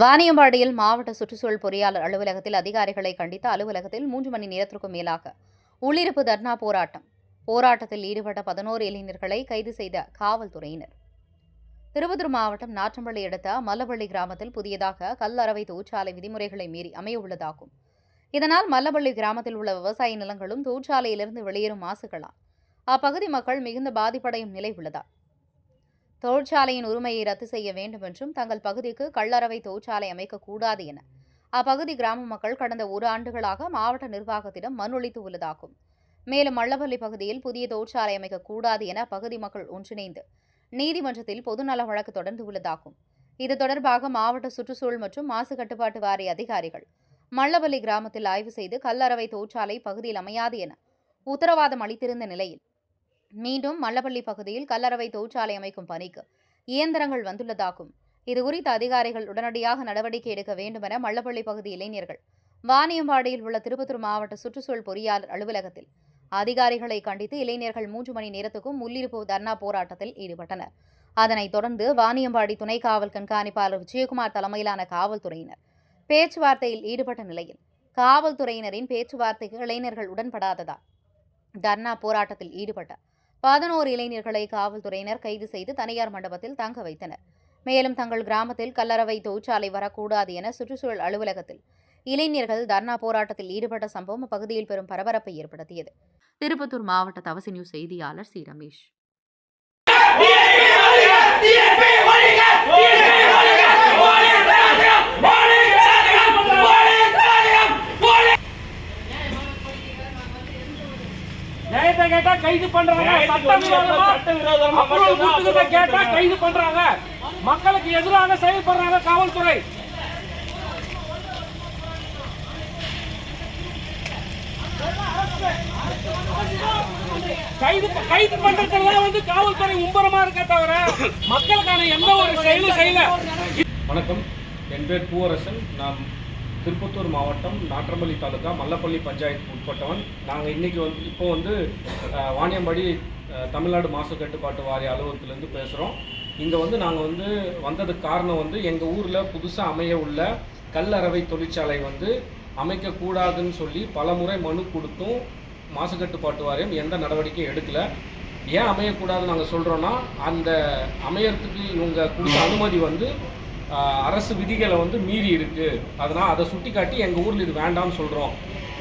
வாணியம்பாடியில் மாவட்ட சுற்றுச்சூழல் பொறியாளர் அலுவலகத்தில் அதிகாரிகளை கண்டித்து அலுவலகத்தில் மூன்று மணி நேரத்திற்கும் மேலாக உள்ளிருப்பு தர்ணா போராட்டம். போராட்டத்தில் ஈடுபட்ட பதினோரு இளைஞர்களை கைது செய்த காவல்துறையினர். திருப்பத்தூர் மாவட்டம் நாற்றம்பள்ளி அடுத்த மல்லபள்ளி கிராமத்தில் புதியதாக கல்லறவை தொழிற்சாலை விதிமுறைகளை மீறி அமையவுள்ளதாகும் இதனால் மல்லபள்ளி கிராமத்தில் உள்ள விவசாய நிலங்களும் தொழிற்சாலையிலிருந்து வெளியேறும் மாசுகளால் அப்பகுதி மக்கள் மிகுந்த பாதிப்படையும் நிலை உள்ளதால் தொழிற்சாலையின் உரிமையை ரத்து செய்ய வேண்டும் என்றும் தங்கள் பகுதிக்கு கள்ளறவை தொழிற்சாலை அமைக்கக்கூடாது என. அப்பகுதி கிராம மக்கள் கடந்த ஒரு ஆண்டுகளாக மாவட்ட நிர்வாகத்திடம் மனுளித்து உள்ளதாகும். மேலும் மல்லப்பள்ளி பகுதியில் புதிய தொழிற்சாலை அமைக்கக்கூடாது என பகுதி மக்கள் ஒன்றிணைந்து நீதிமன்றத்தில் பொதுநல வழக்கு தொடர்ந்து உள்ளதாகும். இது தொடர்பாக மாவட்ட சுற்றுச்சூழல் மற்றும் மாசு கட்டுப்பாட்டு வாரிய அதிகாரிகள் மள்ளபள்ளி கிராமத்தில் ஆய்வு செய்து கல்லறவை தொழிற்சாலை பகுதியில் அமையாது என உத்தரவாதம் அளித்திருந்த நிலையில் மீண்டும் மல்லப்பள்ளி பகுதியில் கல்லறவை தொழிற்சாலை அமைக்கும் பணிக்கு இயந்திரங்கள் வந்துள்ளதாகும். இதுகுறித்து அதிகாரிகள் உடனடியாக நடவடிக்கை எடுக்க வேண்டும் என மல்லப்பள்ளி பகுதி இளைஞர்கள் வாணியம்பாடியில் உள்ள திருப்பத்தூர் மாவட்ட சுற்றுச்சூழல் பொறியாளர் அலுவலகத்தில் அதிகாரிகளை கண்டித்து இளைஞர்கள் மூன்று மணி நேரத்துக்கும் முள்ளிருப்பு தர்ணா போராட்டத்தில் ஈடுபட்டனர். அதனைத் தொடர்ந்து வாணியம்பாடி துணை காவல் கண்காணிப்பாளர் விஜயகுமார் தலைமையிலான காவல்துறையினர் பேச்சுவார்த்தையில் ஈடுபட்ட நிலையில் காவல்துறையினரின் பேச்சுவார்த்தைக்கு இளைஞர்கள் உடன்படாததால் தர்ணா போராட்டத்தில் ஈடுபட்ட பதினோரு இளைஞர்களை காவல்துறையினர் கைது செய்து தனியார் மண்டபத்தில் தங்க வைத்தனர் மேலும் தங்கள் கிராமத்தில் கல்லறவை தொழிற்சாலை வரக்கூடாது என சுற்றுச்சூழல் அலுவலகத்தில் இளைஞர்கள் தர்ணா போராட்டத்தில் ஈடுபட்ட சம்பவம் அப்பகுதியில் பெரும் பரபரப்பை ஏற்படுத்தியது திருப்பத்தூர் மாவட்ட தவசி நியூஸ் செய்தியாளர் சி ரமேஷ் நியாயத்தை கேட்டா கைது பண்றாங்க. சட்டவிரோதமா கேட்டா கைது பண்றாங்க. மக்களுக்கு எதிராக செயல்படுறாங்க காவல்துறை. கைது கைது பண்றதுல வந்து காவல்துறை மும்பரமா இருக்க தவிர மக்களுக்கான எந்த ஒரு செயலும் செய்யல. வணக்கம். என் பேர் பூவரசன். நான் திருப்பத்தூர் மாவட்டம் நாற்றம்பள்ளி தாலுகா மல்லப்பள்ளி பஞ்சாயத்து உட்பட்டவன். நாங்கள் இன்னைக்கு வந்து இப்போ வந்து வாணியம்பாடி தமிழ்நாடு மாசு கட்டுப்பாட்டு வாரிய அலுவலகத்திலேருந்து பேசுகிறோம் இங்கே வந்து நாங்கள் வந்து வந்ததுக்கு காரணம் வந்து எங்கள் ஊரில் புதுசாக அமைய உள்ள கல்லறவை தொழிற்சாலை வந்து அமைக்கக்கூடாதுன்னு சொல்லி பலமுறை மனு கொடுத்தும் மாசு கட்டுப்பாட்டு வாரியம் எந்த நடவடிக்கையும் எடுக்கல. ஏன் அமையக்கூடாதுன்னு நாங்கள் சொல்கிறோன்னா அந்த அமையறதுக்கு இவங்க கொடுத்த அனுமதி வந்து அரசு விதிகளை வந்து மீறி இருக்கு. அதனால் அதை சுட்டி காட்டி எங்கள் ஊரில் இது வேண்டாம்னு சொல்கிறோம்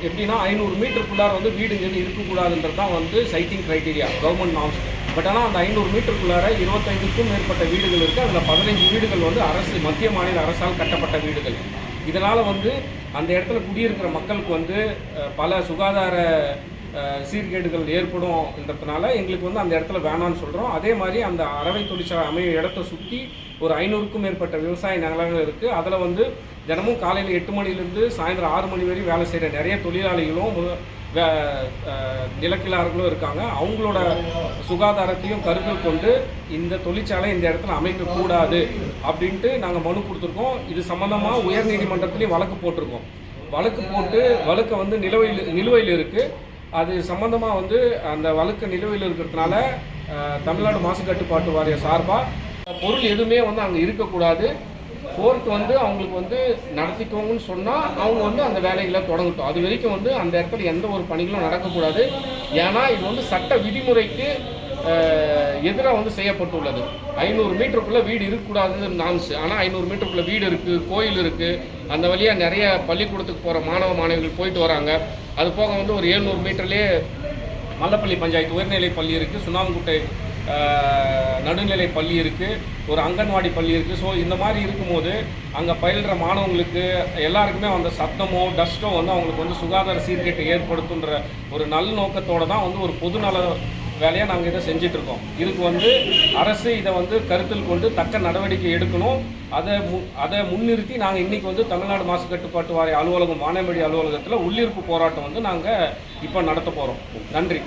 எப்படின்னா ஐநூறு மீட்டருக்குள்ளார வந்து வீடுங்க இருக்கக்கூடாதுன்றது தான் வந்து siting criteria government norms but ஆனால் அந்த ஐநூறு மீட்டருக்குள்ளார இருபத்தைந்துக்கும் மேற்பட்ட வீடுகள் இருக்குது அதில் பதினஞ்சு வீடுகள் வந்து அரசு மத்திய மாநில அரசால் கட்டப்பட்ட வீடுகள். இதனால் வந்து அந்த இடத்துல குடியிருக்கிற மக்களுக்கு வந்து பல சுகாதார சீர்கேடுகள் ஏற்படும்ன்றதுனால எங்களுக்கு வந்து அந்த இடத்துல வேணாம்னு சொல்கிறோம் அதே மாதிரி அந்த அறவை தொழிற்சாலை அமைய இடத்த சுற்றி ஒரு ஐநூறுக்கும் மேற்பட்ட விவசாய நிலங்கள் இருக்குது அதில் வந்து தினமும் காலையில் எட்டு மணிலேருந்து சாயந்தரம் ஆறு மணி வரையும் வேலை செய்கிற நிறைய தொழிலாளிகளும் நிலக்கிழார்களும் இருக்காங்க. அவங்களோட சுகாதாரத்தையும் கருத்தில் கொண்டு இந்த தொழிற்சாலை இந்த இடத்துல அமைக்கக்கூடாது அப்படின்ட்டு நாங்கள் மனு கொடுத்துருக்கோம். இது சம்மந்தமாக உயர்நீதிமன்றத்துலேயும் வழக்கு போட்டிருக்கோம். வழக்கு போட்டு வழக்கை வந்து நிலுவையில் நிலுவையில் இருக்குது அது சம்மந்தமாக வந்து அந்த வழக்கு நிலுவையில் இருக்கிறதுனால தமிழ்நாடு மாசு கட்டுப்பாட்டு வாரிய சார்பாக பொருள் எதுவுமே வந்து அங்கே இருக்கக்கூடாது. கோர்ட் வந்து அவங்களுக்கு வந்து நடத்திக்கோங்கன்னு சொன்னால் அவங்க வந்து அந்த வேலைகளை தொடங்கட்டும். அது வரைக்கும் வந்து அந்த இடத்துல எந்த ஒரு பணிகளும் நடக்கக்கூடாது. ஏன்னா இது வந்து சட்ட விதிமுறைக்கு எதிராக வந்து செய்யப்பட்டுள்ளது. ஐநூறு மீட்டருக்குள்ளே வீடு இருக்கக்கூடாதுன்னு நான்ஸ் ஆனால் ஐநூறு மீட்டருக்குள்ளே வீடு இருக்குது கோயில் இருக்குது அந்த வழியாக நிறைய பள்ளிக்கூடத்துக்கு போகிற மாணவ மாணவிகள் போயிட்டு வராங்க. அது போக வந்து ஒரு எழுநூறு மீட்டர்லேயே மல்லப்பள்ளி பஞ்சாயத்து உயர்நிலை பள்ளி இருக்குது சுண்ணாம்புக்குட்டை நடுநிலை பள்ளி இருக்குது ஒரு அங்கன்வாடி பள்ளி இருக்குது ஸோ இந்த மாதிரி இருக்கும்போது அங்கே பயில்கிற மாணவங்களுக்கு எல்லாருக்குமே அந்த சத்தமோ டஸ்ட்டோ வந்து அவங்களுக்கு வந்து சுகாதார சீர்கேட்டை ஏற்படுத்துன்ற ஒரு நல்ல நோக்கத்தோடு தான் வந்து ஒரு பொதுநல வேலையாக நாங்கள் இதை செஞ்சிட்ருக்கோம். இதுக்கு வந்து அரசு இதை வந்து கருத்தில் கொண்டு தக்க நடவடிக்கை எடுக்கணும். அதை மு அதை முன்னிறுத்தி நாங்கள் இன்றைக்கி வந்து தமிழ்நாடு மாசு கட்டுப்பாட்டு வாரிய அலுவலகம் வானம்படி அலுவலகத்தில் உள்ளிருப்பு போராட்டம் வந்து நாங்கள் இப்போ நடத்த போகிறோம் நன்றி.